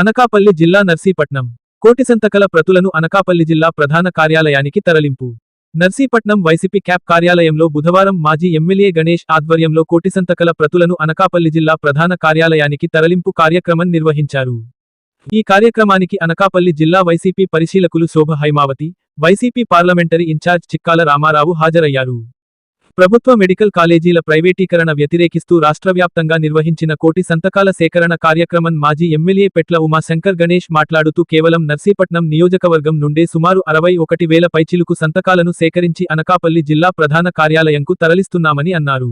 అనకాపల్లి జిల్లా నర్సీపట్నం. కోటి సంతకల ప్రతులను అనకాపల్లి జిల్లా ప్రధాన కార్యాలయానికి తరలింపు. నర్సీపట్నం వైసీపీ క్యాప్ కార్యాలయంలో బుధవారం మాజీ ఎమ్మెల్యే గణేష్ ఆధ్వర్యంలో కోటి సంతకల ప్రతులను అనకాపల్లి జిల్లా ప్రధాన కార్యాలయానికి తరలింపు కార్యక్రమం నిర్వహించారు. ఈ కార్యక్రమానికి అనకాపల్లి జిల్లా వైసీపీ పరిశీలకులు Shobha Haimavathi YCP parliamentary incharge Chikkala Ramarao హాజరయ్యారు. ప్రభుత్వ మెడికల్ కాలేజీల ప్రైవేటీకరణ వ్యతిరేకిస్తూ రాష్ట్రవ్యాప్తంగా నిర్వహించిన కోటి సంతకాల సేకరణ కార్యక్రమం మాజీ ఎమ్మెల్యే పెట్ల ఉమాశంకర్ గణేష్ మాట్లాడుతూ కేవలం నర్సీపట్నం నియోజకవర్గం నుండే సుమారు అరవై ఒకటి వేల పైచిలుకు సంతకాలను సేకరించి అనకాపల్లి జిల్లా ప్రధాన కార్యాలయంకు తరలిస్తున్నామని అన్నారు.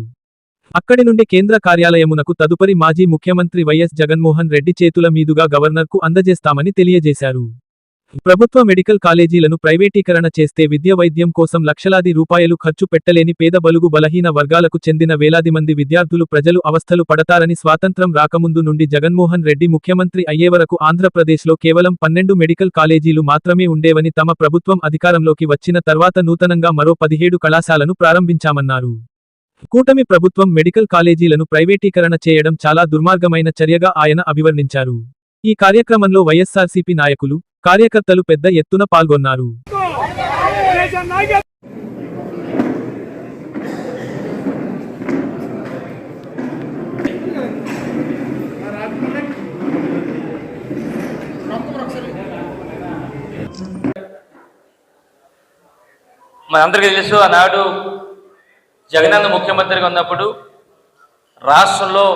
అక్కడి నుండి కేంద్ర కార్యాలయమునకు తదుపరి మాజీ ముఖ్యమంత్రి వైఎస్ జగన్మోహన్ రెడ్డి చేతుల మీదుగా గవర్నర్కు అందజేస్తామని తెలియజేశారు. ప్రభుత్వ మెడికల్ కాలేజీలను ప్రైవేటీకరణ చేస్తే విద్య వైద్యం కోసం లక్షలాది రూపాయలు ఖర్చు పెట్టలేని పేద బలుగు బలహీన వర్గాలకు చెందిన వేలాది మంది విద్యార్థులు ప్రజలు అవస్థలు పడతారని స్వాతంత్రం రాకముందు నుండి జగన్మోహన్ రెడ్డి ముఖ్యమంత్రి అయ్యే వరకు ఆంధ్రప్రదేశ్లో కేవలం పన్నెండు మెడికల్ కాలేజీలు మాత్రమే ఉండేవని తమ ప్రభుత్వం అధికారంలోకి వచ్చిన తర్వాత నూతనంగా మరో పదిహేడు కళాశాలను ప్రారంభించామన్నారు. కూటమి ప్రభుత్వం మెడికల్ కాలేజీలను ప్రైవేటీకరణ చేయడం చాలా దుర్మార్గమైన చర్యగా ఆయన అభివర్ణించారు. ఈ కార్యక్రమంలో వైఎస్సార్సీపీ నాయకులు కార్యకర్తలు పెద్ద ఎత్తున పాల్గొన్నారు. మనందరికీ తెలుసు ఆనాడు జగనన్న ముఖ్యమంత్రిగా ఉన్నప్పుడు రాష్ట్రంలో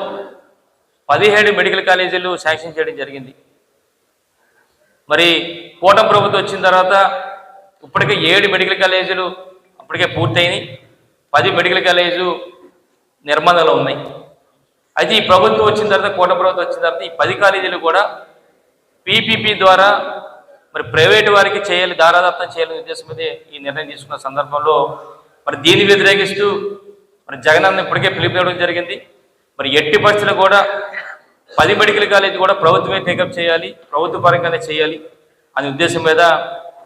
పదిహేడు మెడికల్ కాలేజీలు శాంక్షన్ చేయడం జరిగింది. మరి కూటమి ప్రభుత్వం వచ్చిన తర్వాత ఇప్పటికే ఏడు మెడికల్ కాలేజీలు అప్పటికే పూర్తయినాయి. పది మెడికల్ కాలేజీలు నిర్మాణంలో ఉన్నాయి. అయితే ఈ ప్రభుత్వం వచ్చిన తర్వాత కూటమి ప్రభుత్వం వచ్చిన తర్వాత ఈ పది కాలేజీలు కూడా పీపీపీ ద్వారా మరి ప్రైవేటు వారికి చేయాలి దారాదత్తం చేయాలనే ఉద్దేశం మీద ఈ నిర్ణయం తీసుకున్న సందర్భంలో మరి దీన్ని వ్యతిరేకిస్తూ మరి జగనన్న ఇప్పటికే పిలుపునివ్వడం జరిగింది. మరి ఎట్టి పరిస్థితులు కూడా పది మెడికల్ కాలేజీ కూడా ప్రభుత్వమే టేకప్ చేయాలి ప్రభుత్వ పరంగానే చేయాలి అనే ఉద్దేశం మీద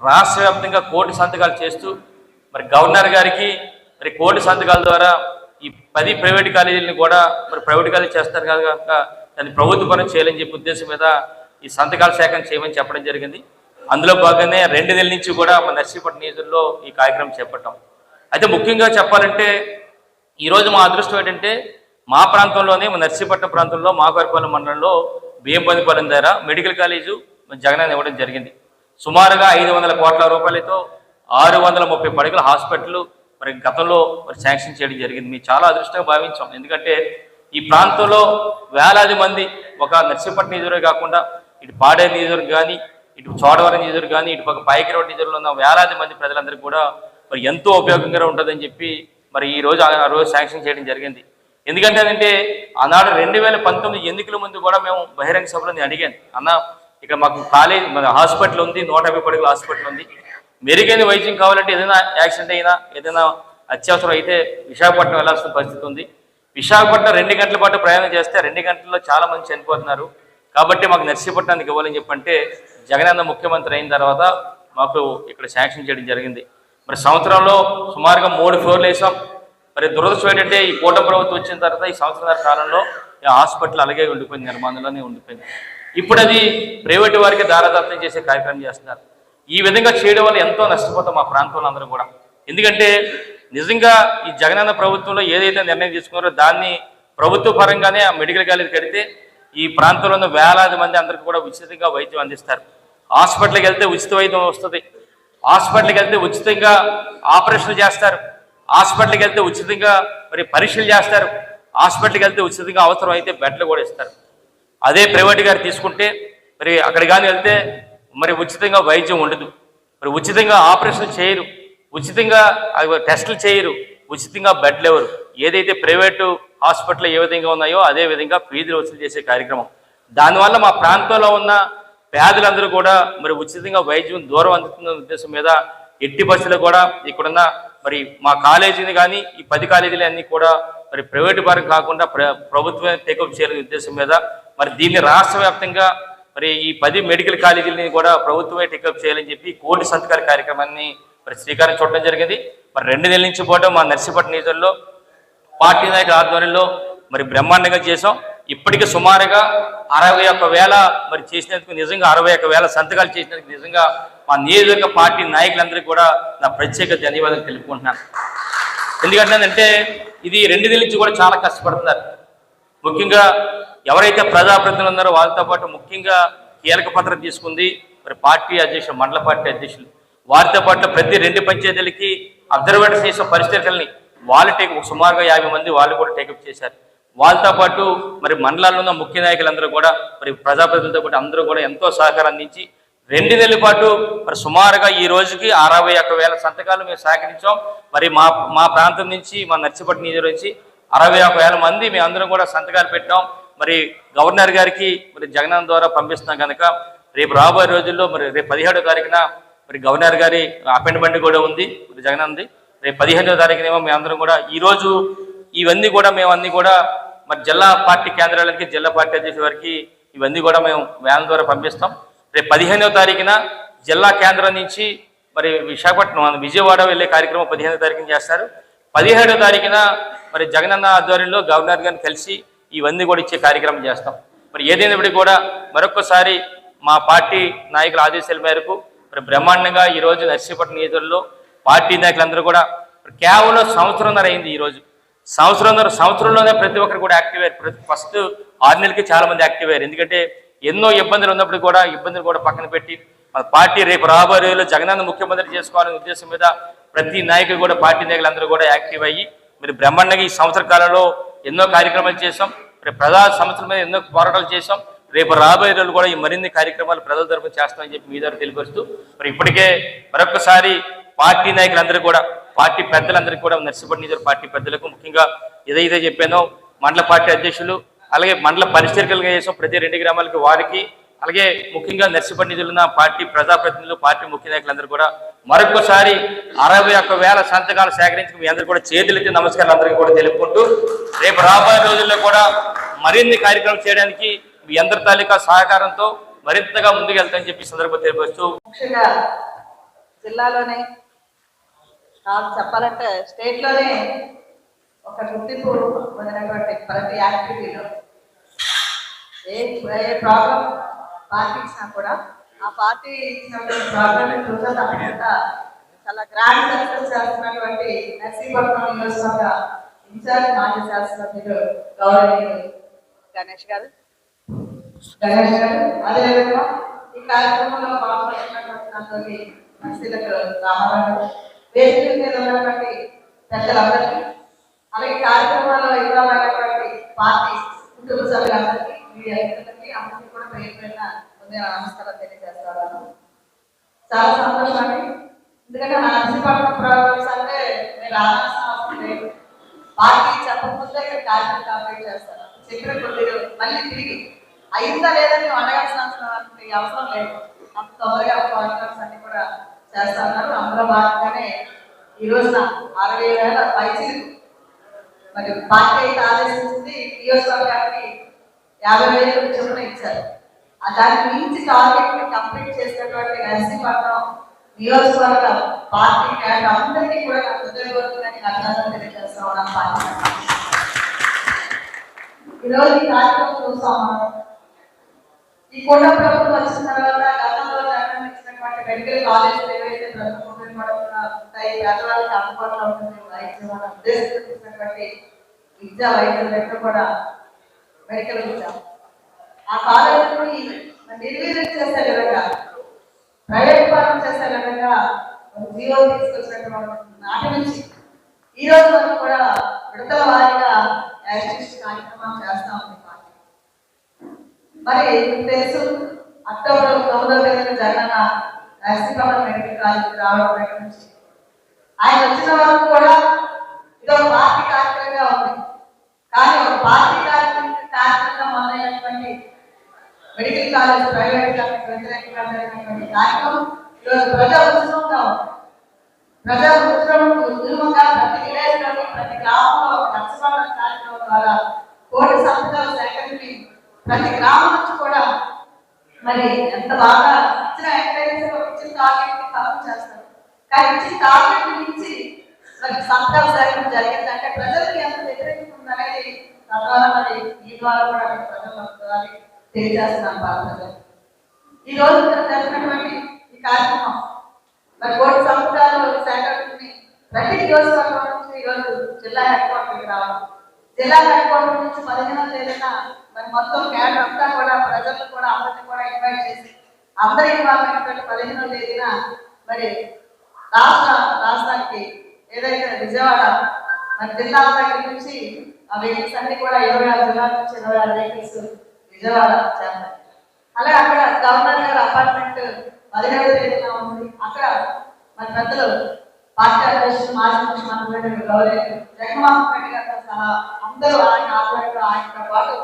రాష్ట్ర వ్యాప్తంగా కోటి సంతకాలు చేస్తూ మరి గవర్నర్ గారికి మరి కోటి సంతకాల ద్వారా ఈ పది ప్రైవేట్ కాలేజీలను కూడా మరి ప్రైవేట్ కాలేజీ చేస్తారు కనుక దాన్ని ప్రభుత్వ పరం చేయాలని చెప్పి ఉద్దేశం మీద ఈ సంతకాల శాఖను చేయమని చెప్పడం జరిగింది. అందులో భాగంగానే రెండు నెలల నుంచి కూడా మన నర్సీపట్నం నియోజకవర్గంలో ఈ కార్యక్రమం చేపట్టాం. అయితే ముఖ్యంగా చెప్పాలంటే ఈరోజు మా అదృష్టం ఏంటంటే మా ప్రాంతంలోనే నర్సీపట్నం ప్రాంతంలో మాకవరపల్లి మండలంలో బియ్యంపల్లిపాలెం దగ్గర మెడికల్ కాలేజు జగనాన్ని జగనన్న ఇవ్వడం జరిగింది. సుమారుగా ఐదు వందల కోట్ల రూపాయలతో ఆరు వందల ముప్పై పడకల హాస్పిటల్ మరి గతంలో మరి శాంక్షన్ చేయడం జరిగింది. మేము చాలా అదృష్టంగా భావించాం. ఎందుకంటే ఈ ప్రాంతంలో వేలాది మంది ఒక నర్సీపట్నం నిధులు కాకుండా ఇటు పాడే నిధులు కానీ ఇటు చోడవరం నిధులు కానీ ఇటు పక్క పాయకిరోడ్ నిధులు ఉన్న వేలాది మంది ప్రజలందరికీ కూడా మరి ఎంతో ఉపయోగంగా ఉంటుందని చెప్పి మరి ఈ రోజు ఆ రోజు శాంక్షన్ చేయడం జరిగింది. ఎందుకంటే అదంటే ఆనాడు రెండు వేల పంతొమ్మిది ఎన్నికల ముందు కూడా మేము బహిరంగ సభలో నేను అడిగాను అన్న ఇక్కడ మాకు కాలేజ్ మన హాస్పిటల్ ఉంది నూట యాభై పడుగుల హాస్పిటల్ ఉంది. మెరుగైన వైద్యం కావాలంటే ఏదైనా యాక్సిడెంట్ అయినా ఏదైనా అత్యవసరం అయితే విశాఖపట్నం వెళ్ళాల్సిన పరిస్థితి ఉంది. విశాఖపట్నం రెండు గంటల పాటు ప్రయాణం చేస్తే రెండు గంటల్లో చాలా మంది చనిపోతున్నారు. కాబట్టి మాకు నర్సీపట్నానికి ఇవ్వాలని చెప్పంటే జగనన్న ముఖ్యమంత్రి అయిన తర్వాత మాకు ఇక్కడ శాంక్షన్ చేయడం జరిగింది. మరి సంవత్సరంలో సుమారుగా మూడు ఫ్లోర్లు వేసాం. మరి దురదృష్టం ఏంటంటే ఈ కూట ప్రభుత్వం వచ్చిన తర్వాత ఈ సంవత్సరాల కాలంలో ఈ హాస్పిటల్ అలాగే ఉండిపోయింది నిర్మాణంలోనే ఉండిపోయింది. ఇప్పుడు అది ప్రైవేటు వారికి దారదత్తం చేసే కార్యక్రమం చేస్తున్నారు. ఈ విధంగా చేయడం వల్ల ఎంతో నష్టపోతాం మా ప్రాంతంలో అందరూ కూడా. ఎందుకంటే నిజంగా ఈ జగనన్న ప్రభుత్వంలో ఏదైతే నిర్ణయం తీసుకున్నారో దాన్ని ప్రభుత్వ పరంగానే ఆ మెడికల్ కాలేజ్ కడితే ఈ ప్రాంతంలో ఉన్న వేలాది మంది అందరికీ కూడా ఉచితంగా వైద్యం అందిస్తారు. హాస్పిటల్కి వెళ్తే ఉచిత వైద్యం వస్తుంది. హాస్పిటల్కి వెళ్తే ఉచితంగా ఆపరేషన్లు చేస్తారు. హాస్పిటల్కి వెళ్తే ఉచితంగా మరి పరీక్షలు చేస్తారు. హాస్పిటల్కి వెళ్తే ఉచితంగా అవసరం అయితే బెడ్లు కూడా ఇస్తారు. అదే ప్రైవేట్ గారు తీసుకుంటే మరి అక్కడ కానీ వెళ్తే మరి ఉచితంగా వైద్యం ఉండదు. మరి ఉచితంగా ఆపరేషన్ చేయరు. ఉచితంగా అవి టెస్టులు చేయరు. ఉచితంగా బెడ్లు ఎవరు? ఏదైతే ప్రైవేటు హాస్పిటల్ ఏ విధంగా ఉన్నాయో అదే విధంగా ఫీజులు వసూలు చేసే కార్యక్రమం. దానివల్ల మా ప్రాంతంలో ఉన్న పేదలందరూ కూడా మరి ఉచితంగా వైద్యం దూరం అందుతున్న ఉద్దేశం మీద ఎట్టి బస్సులు కూడా ఇక్కడున్న మరి మా కాలేజీని కానీ ఈ పది కాలేజీలు అన్ని కూడా మరి ప్రైవేటు పరం కాకుండా ప్ర ప్రభుత్వమే టేకప్ చేయాలనే ఉద్దేశం మీద మరి దీన్ని రాష్ట్ర వ్యాప్తంగా మరి ఈ పది మెడికల్ కాలేజీలని కూడా ప్రభుత్వమే టేకప్ చేయాలని చెప్పి కోటి సంతకాల కార్యక్రమాన్ని మరి శ్రీకారం చూడడం జరిగింది. మరి రెండు నెలల నుంచి పోవడం మా నర్సీపట్నం నియోజకవర్గంలో పార్టీ నాయకుల ఆధ్వర్యంలో మరి బ్రహ్మాండంగా చేసాం ఇప్పటికి సుమారుగా అరవై ఒక్క వేల మరి చేసినందుకు నిజంగా అరవై ఒక్క వేల సంతకాలు చేసినందుకు నిజంగా మా నియోజక పార్టీ నాయకులందరికీ కూడా నా ప్రత్యేక ధన్యవాదాలు తెలుపుకుంటున్నాను. ఎందుకంటే ఇది రెండు నెలల నుంచి కూడా చాలా కష్టపడుతున్నారు. ముఖ్యంగా ఎవరైతే ప్రజాప్రతినిధులు ఉన్నారో వాళ్ళతో పాటు ముఖ్యంగా కీలక పత్రం తీసుకుంది మరి పార్టీ అధ్యక్షులు మండల పార్టీ అధ్యక్షులు. వారితో పాటు ప్రతి రెండు పంచాయతీలకి అబ్జర్వేటర్ చేసిన పరిస్థితులని వాళ్ళు టేక్ సుమారుగా యాభై మంది వాళ్ళు కూడా టేకప్ చేశారు. వాళ్ళతో పాటు మరి మండలాల్లో ఉన్న ముఖ్య నాయకులందరూ కూడా మరి ప్రజాప్రతినిధులతో పాటు అందరూ కూడా ఎంతో సహకారం అందించి రెండు నెలల పాటు మరి సుమారుగా ఈ రోజుకి అరవై ఒక్క వేల సంతకాలు మేము సేకరించాం. మరి మా మా ప్రాంతం నుంచి మా నర్సిపట్నం నియోజకవర్గం నుంచి అరవై ఒక వేల మంది మేము అందరం కూడా సంతకాలు పెట్టాం. మరి గవర్నర్ గారికి మరి జగనన్న ద్వారా పంపిస్తున్నాం కనుక రేపు రాబోయే రోజుల్లో మరి రేపు పదిహేడో తారీఖున మరి గవర్నర్ గారి అపాయింట్మెంట్ కూడా ఉంది మరి జగనన్నది. రేపు పదిహేనో తారీఖునేమో మేము అందరం కూడా ఈ రోజు ఇవన్నీ కూడా మేము కూడా మరి జిల్లా పార్టీ కేంద్రాలకి జిల్లా పార్టీ అధ్యక్షుల వారికి ఇవన్నీ కూడా మేము వ్యాన్ ద్వారా పంపిస్తాం. రేపు పదిహేనవ తారీఖున జిల్లా కేంద్రం నుంచి మరి విశాఖపట్నం విజయవాడ వెళ్ళే కార్యక్రమం పదిహేనో తారీఖున చేస్తారు. పదిహేడో తారీఖున మరి జగనన్న ఆధ్వర్యంలో గవర్నర్ గారిని కలిసి ఇవన్నీ కూడా ఇచ్చే కార్యక్రమం చేస్తాం. మరి ఏదైనప్పటికీ కూడా మరొకసారి మా పార్టీ నాయకుల ఆదేశాల మేరకు మరి బ్రహ్మాండంగా ఈ రోజు నర్సీపట్నం నియోజకవర్గంలో పార్టీ నాయకులందరూ కూడా కేవలం సంవత్సరంన్నర అయింది ఈరోజు సంవత్సరం సంవత్సరంలోనే ప్రతి ఒక్కరు కూడా యాక్టివ్ అయ్యారు. ప్రతి ఫస్ట్ ఆరు నెలలకి చాలా మంది యాక్టివ్ అయ్యారు. ఎందుకంటే ఎన్నో ఇబ్బందులు ఉన్నప్పుడు కూడా ఇబ్బందులు కూడా పక్కన పెట్టి పార్టీ రేపు రాబోయే రోజుల్లో జగనన్న ముఖ్యమంత్రి చేసుకోవాలనే ఉద్దేశం మీద ప్రతి నాయకులు కూడా పార్టీ నాయకులందరూ కూడా యాక్టివ్ అయ్యి మరి బ్రహ్మాండంగా ఈ సంవత్సర కాలంలో ఎన్నో కార్యక్రమాలు చేసాం మరి ప్రజా సమస్యల మీద ఎన్నో పోరాటాలు చేసాం రేపు రాబోయే రోజులు కూడా ఈ మరిన్ని కార్యక్రమాలు ప్రజల తరపున చేస్తామని చెప్పి మీ ద్వారా తెలియపరుస్తూ మరి ఇప్పటికే మరొకసారి పార్టీ నాయకులందరూ కూడా పార్టీ పెద్దలందరికీ కూడా నర్సిపడి నిజర్ పార్టీ పెద్దలకు ముఖ్యంగా ఏదైతే చెప్పానో. మండల పార్టీ అధ్యక్షులు అలాగే మండల పరిస్థితులుగా చేసాం ప్రతి రెండు గ్రామాలకి వారికి అలాగే ముఖ్యంగా నర్సిపడి నిధులు ఉన్న పార్టీ ప్రజాప్రతినిధులు పార్టీ ముఖ్య నాయకులందరూ కూడా మరొకసారి అరవై ఒక్క వేల సంతకాలు సేకరించి మీ అందరూ కూడా చేతులెత్తి నమస్కారాలు అందరికీ కూడా తెలుపుకుంటూ రేపు రాబోయే రోజుల్లో కూడా మరిన్ని కార్యక్రమం చేయడానికి మీ అందరి తాలూకా సహకారంతో మరింతగా ముందుకెళ్తామని చెప్పి ఈ సందర్భంగా తెలియపరుస్తూ ముఖ్యంగా జిల్లాలోనే కాదు చెప్పాలంటే స్టేట్లోనే ఒక గుర్తింపు పొందినటువంటి ప్రతి యాక్టివిటీలో. ఏ ఏ ప్రాబ్లం పార్టీ ఇచ్చినా కూడా ఆ పార్టీ ఇచ్చినటువంటి ప్రాబ్లం చూసా తప్పకుండా చాలా గ్రాండ్ సక్సెస్ చేస్తున్నటువంటి నర్సీపట్నం నియోజకవర్గ ఇన్ఛార్జ్ మాజీ శాసనసభ్యులు గౌరవనీయులు గణేష్ గారు. గణేష్ గారు అదేవిధంగా ఈ కార్యక్రమంలో పాల్గొంటున్నటువంటి నాతోటి మత్స్యులకు రామారావు గారు, పెద్దలందరికీ అలాగే కార్యక్రమాల్లో ఇవ్వాలన్నటువంటి పార్టీ కుటుంబ సభ్యులందరికీ మీడియా అందరికీ అందరికీ కూడా పేరు పేరున నమస్కారం తెలియజేస్తాను. చాలా సంతోషం అండి. ఎందుకంటే నా నర్సీపట్నం ప్రోగ్రామ్స్ అంటే నేను ఆనందం పార్టీ చెప్పకుండా ఇక్కడ కార్యక్రమం కంప్లీట్ చేస్తాను చెప్పిన కొద్దిగా మళ్ళీ తిరిగి అయిందా లేదని అడగాల్సిన అవసరం అవసరం లేదు. అంత తొందరగా ప్రోగ్రామ్స్ అన్ని కూడా చేస్తా ఉన్నారు అందులో భాగంగానే ఈ రోజున అరవై వేల పైసలు మరి పార్టీ అయితే ఆదేశించింది. నియోజకవర్గానికి యాభై వేలు చొప్పున ఇచ్చారు. ఆ దానికి మించి టార్గెట్ కంప్లీట్ చేసినటువంటి నర్సీపట్నం నియోజకవర్గ పార్టీ క్యాడర్ అందరికీ కూడా నా హృదయపూర్వకంగా నేను అభినందనలు తెలియజేస్తా ఉన్నాను పార్టీ ఈరోజు ఈ కార్యక్రమం చూస్తాం మనం. ఈ కూట ప్రభుత్వం వచ్చిన తర్వాత గతంలో జగన్ ఇచ్చినటువంటి మెడికల్ కాలేజీలు ఏవైతే ఉంటాయి అందుబాటులో ఉంటుంది వైద్యం అనే ఉద్దేశంతో విద్యా వైద్యం రెండు కూడా మెడికల్ విద్య ఆ కాలేజీని నిర్వీర్యం చేసే విధంగా ప్రైవేట్ పరం చేసే విధంగా జీవో తీసుకొచ్చినటువంటి నాటి నుంచి ఈ రోజు వరకు కూడా విడతల వారీగా యాక్టివిస్ట్ చేస్తా ఉంది మరి తెలుసు అక్టోబర్ తొమ్మిదో తేదీన జగన్ మెడికల్ కాలేజీకి రావడం నుంచి ఆయన వచ్చిన వరకు కూడా ఇదొక పార్టీ కార్యక్రమంగా ఉంది కానీ ఒక పార్టీ కార్యక్రమం కార్యక్రమంగా మొదలైనటువంటి మెడికల్ కాలేజ్ ప్రైవేట్ కాలేజ్ వ్యతిరేకంగా జరిగినటువంటి కార్యక్రమం ఈరోజు ప్రజా ఉద్యమంగా ఉంది ప్రజా ఉద్యమం ఉద్యమంగా ప్రతి విలేజ్లోని ప్రతి గ్రామంలో ఒక కార్యక్రమం ద్వారా కోటి సంస్థల సేకరించి ప్రతి గ్రామం నుంచి కూడా మరి ఎంత బాగా ఇచ్చిన ఎంకరేజ్ ఇచ్చిన టార్గెట్ని కవర్ చేస్తారు కానీ ఇచ్చిన టార్గెట్ నుంచి మరి సంతకాలు సేకరణ జరిగింది. అంటే ప్రజలకు ఎంత వ్యతిరేకత ఉందనేది అనేది తద్వారా మరి ఈ ద్వారా కూడా ప్రజలు ప్రజలకు తెలియజేస్తున్నాను బాధ్యత ఈ రోజు ఇక్కడ జరిగినటువంటి ఈ కార్యక్రమం మరి కోటి సంవత్సరాలు సేకరించుకుని ప్రతి నియోజకవర్గం నుంచి ఈ జిల్లా హెడ్ క్వార్టర్కి రావడం. జిల్లా హెడ్ నుంచి పదిహేనో తేదీన మరి మొత్తం క్యాడర్ అంతా కూడా ప్రజలను కూడా అందరిని కూడా ఇన్వైట్ చేసి అందరి ఇన్వాల్వ్మెంట్ పదిహేనో తేదీన మరి రాష్ట్ర రాష్ట్రానికి ఏదైతే విజయవాడ మరి జిల్లాల దగ్గర నుంచి ఆ వెహికల్స్ అన్ని కూడా ఇరవై ఆరు జిల్లాల నుంచి ఇరవై ఆరు వెహికల్స్ విజయవాడ చేస్తారు. అలాగే అక్కడ గవర్నర్ గారు అపార్ట్మెంట్ పదిహేడు తేదీన ఉంది. అక్కడ మరి పెద్దలు పార్టీ అధ్యక్షులు మాజీ ముఖ్యమంత్రి గౌరవ జగన్మోహన్ రెడ్డి గారితో సహా అందరూ ఆయన ఆధ్వర్యంలో ఆయనతో పాటు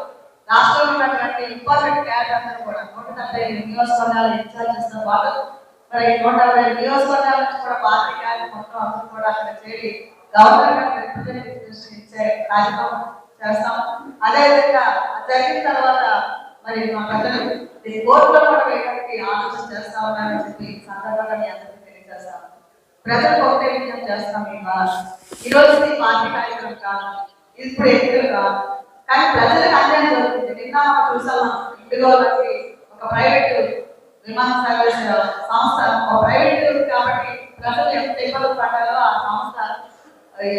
రాష్ట్రంలో ఉన్నటువంటి ఇంపార్టెంట్ క్యాడర్ అందరూ కూడా నూట డెబ్బై నియోజకవర్గాల ఇన్ఛార్జెస్తో పాటు మరి నూట డెబ్బై నియోజకవర్గాల నుంచి కూడా పార్టీ క్యాడర్ మొత్తం అందరూ కూడా అక్కడ చేరి గవర్నర్ గారికి రిప్రజెంటేషన్ ఇచ్చే కార్యక్రమం చేస్తాం. అదేవిధంగా జరిగిన తర్వాత మరి మా ప్రజలు ఈ కోర్టులో కూడా వేయడానికి ఆలోచన చేస్తా ఉన్నారని చెప్పి సందర్భంగా మీ అందరికీ తెలియజేస్తాం ప్రజలకు ఒకటే విజయం చేస్తాం ఈ రోజు. ఈ పార్టీ కార్యక్రమం కాదు. ఇప్పుడు ఎక్కువగా కానీ ప్రజలకు అన్యాయం జరుగుతుంది. నిన్న చూసాం ఇండిగో లాంటి ఒక ప్రైవేట్ విమాన సర్వీస్ సంస్థ ఒక ప్రైవేట్ కాబట్టి ప్రజలు ఎంత ఇబ్బందులు పడ్డారో ఆ సంస్థ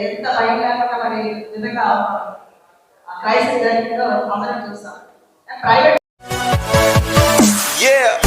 ఎంత భయంకరంగా మరి నిజంగా క్రైసిస్ జరిగిందో అందరం చూసాం. Private Yeah.